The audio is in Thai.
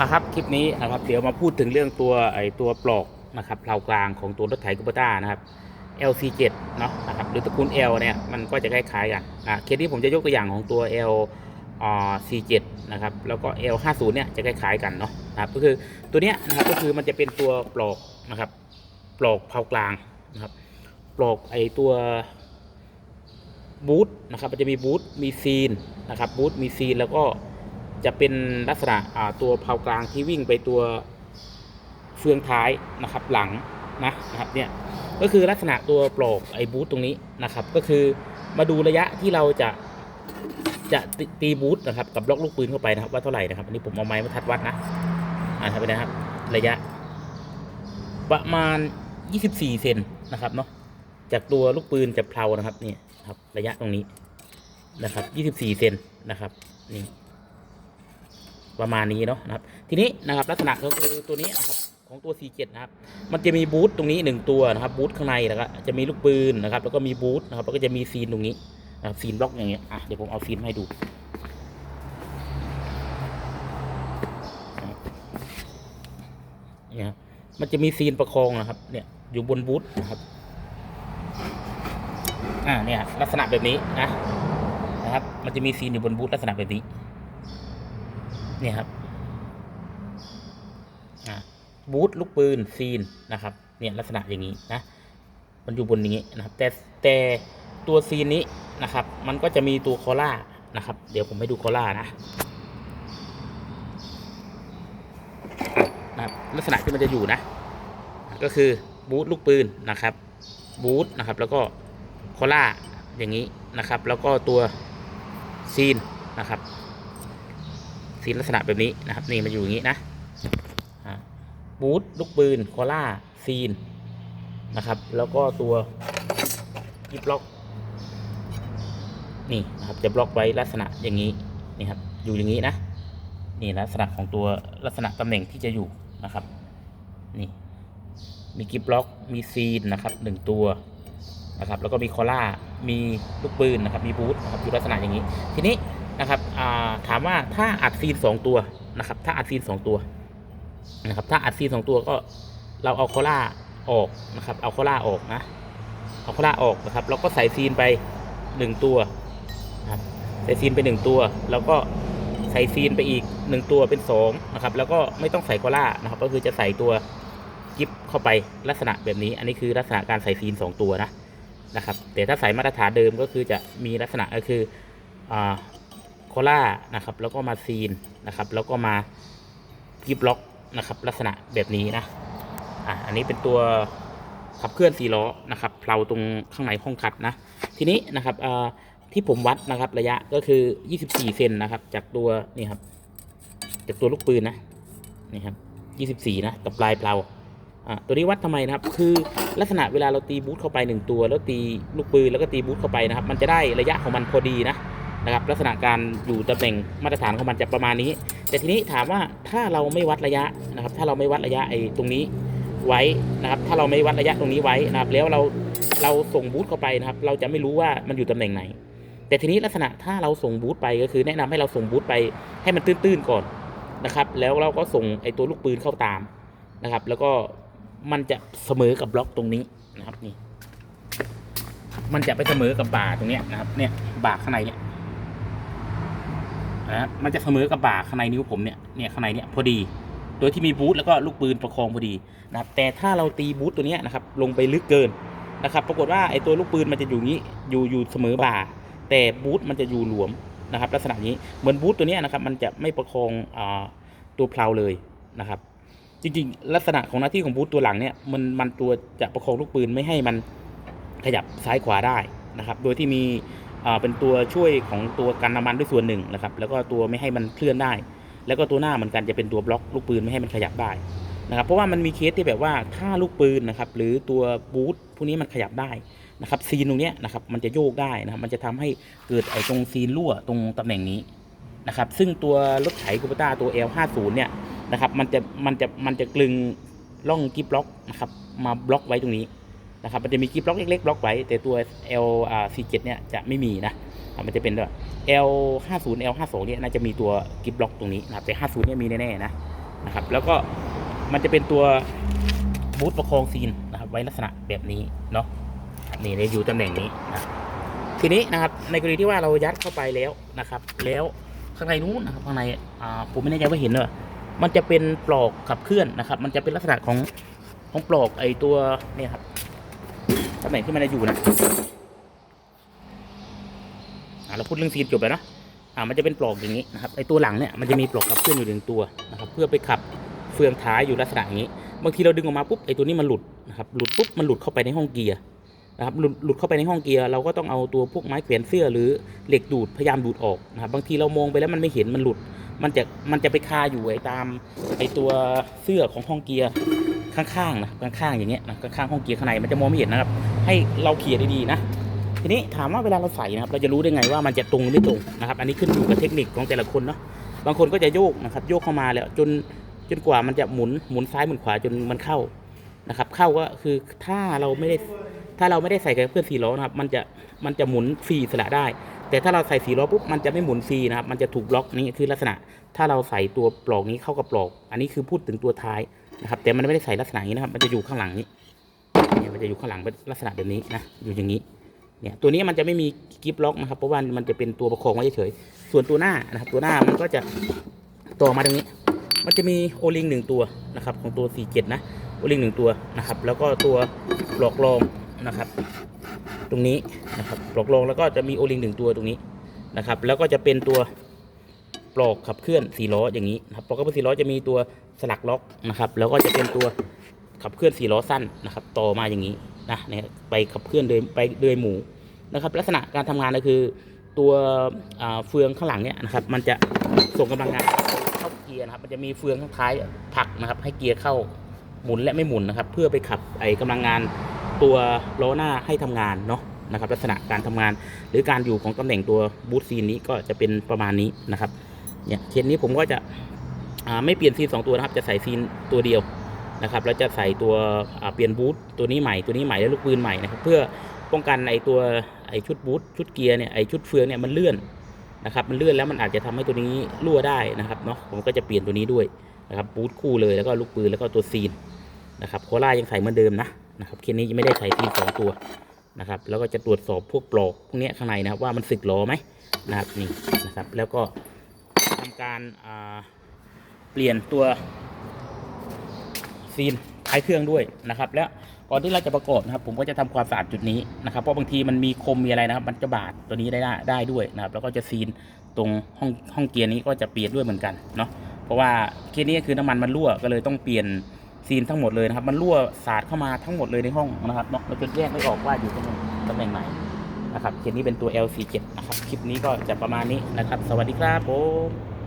มาครับคลิปนี้นะครับเดี๋ยวมาพูดถึงเรื่องตัวไอตัวปลอกนะครับเพลากลางของตัวรถไถคูปต้านะครับ LC7 เนาะนะครับหรือตระกูล L เนี่ยมันก็จะคล้ายๆกันอะเคสนี้ผมจะยกตัวอย่างของตัว LC7 นะครับแล้วก็ L50 เนี่ยจะคล้ายๆกันเนาะนะครับก็คือตัวเนี้ยนะครับก็คือมันจะเป็นตัวปลอกนะครับปลอกเพลากลางนะครับปลอกไอตัวบูทนะครับมันจะมีบูทมีซีนนะครับบูทมีซีนแล้วก็ จะเป็นลักษณะตัวเพลากลางที่วิ่งไปตัวเฟืองท้ายนะครับหลังนะนะครับเนี่ยก็คือลักษณะตัวปลอกไอ้บูทตรงนี้นะครับ ก็คือมาดูระยะที่เราจะจะตตีบูทนะครับกับล็อกลูกปืนเข้าไปนะครับ ว่าเท่าไหร่นะครับอันนี้ผมเอาไม้มาทัดวัดนะอ่าทำไปนะครับ ระยะ ประมาณ 24 เซนนะครับเนาะจากตัวลูกปืนจะเพลานะครับนี่ครับ ระยะตรงนี้นะครับ 24 เซนนะครับนี่ ประมาณนี้เนาะนะครับ ทีนี้นะครับลักษณะก็คือตัวนี้นะครับของตัว C7 นะครับ มันจะมีบูทตรงนี้หนึ่งตัวนะครับบูทข้างในแล้วก็จะมีลูกปืนนะครับ แล้วก็มีบูทนะครับ แล้วก็จะมีซีนตรงนี้นะครับซีนบล็อกอย่างเงี้ยอะเดี๋ยวผมเอาซีนให้ดูเนี่ยครับมันจะมีซีนประคองนะครับเนี่ยอยู่บนบูทนะครับอ่าเนี่ยลักษณะแบบนี้นะนะครับ มันจะมีซีนอยู่บนบูทลักษณะแบบนี้ เนี่ยครับบูทลูกปืนซีนนะครับเนี่ยลักษณะอย่างนี้นะมันอยู่บนนี้นะครับ แต่แต่ตัวซีนนี้นะครับ มันก็จะมีตัวคอล่านะครับ เดี๋ยวผมให้ดูคอล่านะนะครับลักษณะที่มันจะอยู่นะ ก็คือบูทลูกปืนนะครับบูทนะครับ แล้วก็คอล่าอย่างนี้นะครับ แล้วก็ตัวซีนนะครับีลักษณะแบบนี้นะครับ นี่มันอยู่อย่างนี้นะบูทลูกปืนคอล่า ซีน นะครับ แล้วก็ตัวกิบล็อก นี่นะครับ จะบล็อกไว้ลักษณะอย่างนี้ นี่ครับ อยู่อย่างนี้นะ นี่ลักษณะของตัวลักษณะตำแหน่งที่จะอยู่นะครับ นี่ มีกิบล็อก มีซีนนะครับหนึ่งตัวนะครับ แล้วก็มีคอล่า มีลูกปืนนะครับ มีบูทนะครับ อยู่ลักษณะอย่างนี้ ทีนี้ นะครับถามว่าถ้าอัดซีนสองตัวนะครับ ถ้าอัดซีนสองตัวนะครับ ถ้าอัดซีนสองตัวก็เราเอาโคล่าออกนะครับ เอาโคล่าออกนะเอาโคล่าออกนะครับ แล้วก็ใส่ซีนไปหนึ่งตัวนะครับใส่ซีนไปหนึ่งตัว แล้วก็ใส่ซีนไปอีกหนึ่งตัวเป็นสองนะครับ แล้วก็ไม่ต้องใส่โคล่านะครับ ก็คือจะใส่ตัวกิฟเข้าไปลักษณะแบบนี้ อันนี้คือลักษณะการใส่ซีนสองตัวนะนะครับ แต่ถ้าใส่มาตรฐานเดิมก็คือจะมีลักษณะก็คืออ่า โคล่านะครับ แล้วก็มาซีนนะครับ แล้วก็มากิฟล็อกนะครับ ลักษณะแบบนี้นะอะอันนี้เป็นตัวขับเคลื่อนสี่ล้อนะครับเพลาตรงข้างในห้องคัดนะ ทีนี้นะครับอ่าที่ผมวัดนะครับระยะก็คือ 24 เซนนะครับ จากตัวนี่ครับจากตัวลูกปืนนะนี่ครับ 24 นะกับปลายเพลาอะตัวนี้วัดทำไมนะครับ คือลักษณะเวลาเราตีบูทเข้าไปหนึ่งตัว แล้วตีลูกปืนแล้วก็ตีบูทเข้าไปนะครับ มันจะได้ระยะของมันพอดีนะ นะครับลักษณะการอยู่ตำแหน่งมาตรฐานของมันจะประมาณนี้ แต่ทีนี้ถามว่าถ้าเราไม่วัดระยะนะครับ ถ้าเราไม่วัดระยะไอ้ตรงนี้ไว้นะครับ ถ้าเราไม่วัดระยะตรงนี้ไว้นะครับ แล้วเราเราส่งบูทเข้าไปนะครับ เราจะไม่รู้ว่ามันอยู่ตำแหน่งไหน แต่ทีนี้ลักษณะถ้าเราส่งบูทไปก็คือ แนะนำให้เราส่งบูทไปให้มันตื้นๆก่อนนะครับ แล้วเราก็ส่งไอ้ตัวลูกปืนเข้าตามนะครับ แล้วก็มันจะเสมอกับบล็อกตรงนี้นะครับนี่มันจะไปเสมอกับบ่าตรงเนี้ยนะครับเนี่ยบ่าข้างในเนี่ย นะมันจะเสมอกับบ่าข้างในนิ้วผมเนี่ยเนี่ยข้างในเนี่ยพอดี โดยที่มีบูทแล้วก็ลูกปืนประคองพอดีนะครับแต่ถ้าเราตีบูทตัวนี้นะครับลงไปลึกเกินนะครับปรากฏว่าไอ้ตัวลูกปืนมันจะอยู่นี้อยู่อยู่เสมอบ่า แต่บูทมันจะอยู่หลวมนะครับลักษณะนี้เหมือนบูทตัวนี้นะครับมันจะไม่ประคองอตัวเพลาเลยนะครับจริงๆ ลักษณะของหน้าที่ของบูทตัวหลังเนี่ยมันมันตัวจะประคองลูกปืนไม่ให้มันขยับซ้ายขวาได้นะครับ โดยที่มี เป็นตัวช่วยของตัวกันน้ำมันด้วยส่วนหนึ่งนะครับ แล้วก็ตัวไม่ให้มันเคลื่อนได้ แล้วก็ตัวหน้าเหมือนกันจะเป็นตัวบล็อกลูกปืนไม่ให้มันขยับได้นะครับ เพราะว่ามันมีเคสที่แบบว่าถ้าลูกปืนนะครับหรือตัวบูทพวกนี้มันขยับได้นะครับซีนตรงนี้นะครับมันจะโยกได้นะครับมันจะทำให้เกิดไอ้ตรงซีนรั่วตรงตำแหน่งนี้นะครับซึ่งตัวรถไถคูปต้าตัว L50 เนี่ยนะครับมันจะมันจะมันจะกลึงร่องกิฟล็อกนะครับมาบล็อกไว้ตรงนี้ นะครับมันจะมีกิฟล็อกเล็กๆบล็อกไว้ แต่ตัว L อ่า47เนี่ยจะไม่มีนะมันจะเป็นแบบ L 50 L 52เนี่ยน่าจะมีตัวกิฟล็อกตรงนี้นะครับแต่ 50เนี่ยมีแน่ๆนะนะครับแล้วก็มันจะเป็นตัวบูทประคองซีนนะครับไว้ลักษณะแบบนี้เนาะนี่ในอยู่ตำแหน่งนี้นะทีนี้นะครับในกรณีที่ว่าเรายัดเข้าไปแล้วนะครับ แล้วข้างในนู้นนะครับข้างในผมไม่แน่ใจว่าเห็นเนอะมันจะเป็นปลอกขับเคลื่อนนะครับ มันจะเป็นลักษณะของของปลอกไอตัวเนี่ยครับ ตำแหน่งที่มันจะอยู่นะเราพูดเรื่องซีนจบแล้วนะอ่ามันจะเป็นปลอกอย่างนี้นะครับไอตัวหลังเนี่ยมันจะมีปลอกขับเคลื่อนอยู่หนึ่งตัวนะครับเพื่อไปขับเฟืองท้ายอยู่ลักษณะอย่างนี้ บางทีเราดึงออกมาปุ๊บไอตัวนี้มันหลุดนะครับหลุดปุ๊บมันหลุดเข้าไปในห้องเกียร์นะครับหลุดหลุดเข้าไปในห้องเกียร์เราก็ต้องเอาตัวพวกไม้แขวนเสื้อหรือเหล็กดูดพยายามดูดออกนะครับบางทีเรามองไปแล้วมันไม่เห็นมันหลุด มันจะมันจะไปคาอยู่ไอตามไอตัวเสื้อของห้องเกียร์ข้างๆนะข้างๆอย่างเงี้ยนะข้างๆห้องเกียร์ข้างในมันจะมองไม่เห็นนะครับ ให้เราเขี่ยดีๆนะ ทีนี้ถามว่าเวลาเราใส่นะครับ เราจะรู้ได้ไงว่ามันจะตรงหรือไม่ตรงนะครับ อันนี้ขึ้นอยู่กับเทคนิคของแต่ละคนเนาะ บางคนก็จะโยกนะครับ โยกเข้ามาแล้วจนจนกว่ามันจะหมุนหมุนซ้ายหมุนขวาจนมันเข้านะครับ เข้าก็คือถ้าเราไม่ได้ถ้าเราไม่ได้ใส่กับเพื่อนสี่ล้อนะครับ มันจะมันจะหมุนฟรีสระได้ แต่ถ้าเราใส่สี่ล้อปุ๊บมันจะไม่หมุนฟรีนะครับ มันจะถูกบล็อกนี่คือลักษณะ ถ้าเราใส่ตัวปลอกนี้เข้ากับปลอก อันนี้คือพูดถึงตัวท้ายนะครับ แต่มันไม่ได้ใส่ลักษณะนี้นะครับ มันจะอยู่ข้างหลังนี้ มันจะอยู่ข้างหลังเป็นลักษณะแบบนี้นะอยู่อย่างนี้เนี่ยตัวนี้มันจะไม่มีกิฟล็อกนะครับเพราะว่ามันจะเป็นตัวประคองไว้เฉยๆส่วนตัวหน้านะครับตัวหน้ามันก็จะต่อมาตรงนี้ มันจะมีโอลิงหนึ่งตัวนะครับของตัว 47 นะโอลิงหนึ่งตัวนะครับ แล้วก็ตัวปลอกรองนะครับ ตรงนี้นะครับปลอกรองแล้วก็จะมีโอลิงหนึ่งตัวตรงนี้นะครับ แล้วก็จะเป็นตัวปลอกขับเคลื่อนสี่ล้ออย่างนี้นะครับปลอกขับเคลื่อนสี่ล้อจะมีตัวสลักล็อกนะครับ แล้วก็จะเป็นตัว ขับเคลื่อนสี่ล้อสั้นนะครับ ต่อมาอย่างนี้นะเนี่ยไปขับเคลื่อนโดยไปโดยหมูนะครับ ลักษณะการทำงานก็คือ ตัวเฟืองข้างหลังเนี่ยนะครับ มันจะส่งกำลังงานเข้าเกียร์นะครับ มันจะมีเฟืองข้างท้ายผลักนะครับ ให้เกียร์เข้าหมุนและไม่หมุนนะครับ เพื่อไปขับไอ้กำลังงานตัวล้อหน้าให้ทำงานเนาะนะครับลักษณะการทำงานหรือการอยู่ของตำแหน่งตัวบูทซีนนี้ก็จะเป็นประมาณนี้นะครับเนี่ยเคสนี้ผมก็จะไม่เปลี่ยนซีนสองตัวนะครับ จะใส่ซีนตัวเดียว นะครับแล้วจะใส่ตัวเปลี่ยนบูทตัวนี้ใหม่ตัวนี้ใหม่แล้วลูกปืนใหม่นะครับเพื่อป้องกันไอตัวไอชุดบูทชุดเกียร์เนี่ยไอชุดเฟืองเนี่ยมันเลื่อนนะครับมันเลื่อนแล้วมันอาจจะทำให้ตัวนี้รั่วได้นะครับเนาะผมก็จะเปลี่ยนตัวนี้ด้วยนะครับบูทคู่เลยแล้วก็ลูกปืนแล้วก็ตัวซีนนะครับโคล่ายังใส่เหมือนเดิมนะนะครับเคสนี้ไม่ได้ใส่ทีสองตัวนะครับแล้วก็จะตรวจสอบพวกปลอกพวกเนี้ยข้างในนะครับว่ามันสึกหรอไหมนะครับนี่นะครับแล้วก็ทำการเปลี่ยนตัว ซีนท้ายเครื่องด้วยนะครับแล้วก่อนที่เราจะประกอบนะครับ ผมก็จะทำความสะอาดจุดนี้นะครับ เพราะบางทีมันมีคมมีอะไรนะครับ มันจะบาดตัวนี้ได้ได้ได้ด้วยนะครับ แล้วก็จะซีนตรงห้องห้องเกียร์นี้ก็จะเปลี่ยนด้วยเหมือนกันเนาะเพราะว่าเคสนี้คือน้ำมันมันรั่วก็เลยต้องเปลี่ยนซีนทั้งหมดเลยนะครับ มันรั่วสาดเข้ามาทั้งหมดเลยในห้องนะครับเนาะเราจะแยกไม่ออกว่าอยู่ตรงไหนตำแหน่งไหนนะครับเคสนี้เป็นตัว LC7 นะครับคลิปนี้ก็จะประมาณนี้นะครับ สวัสดีครับผม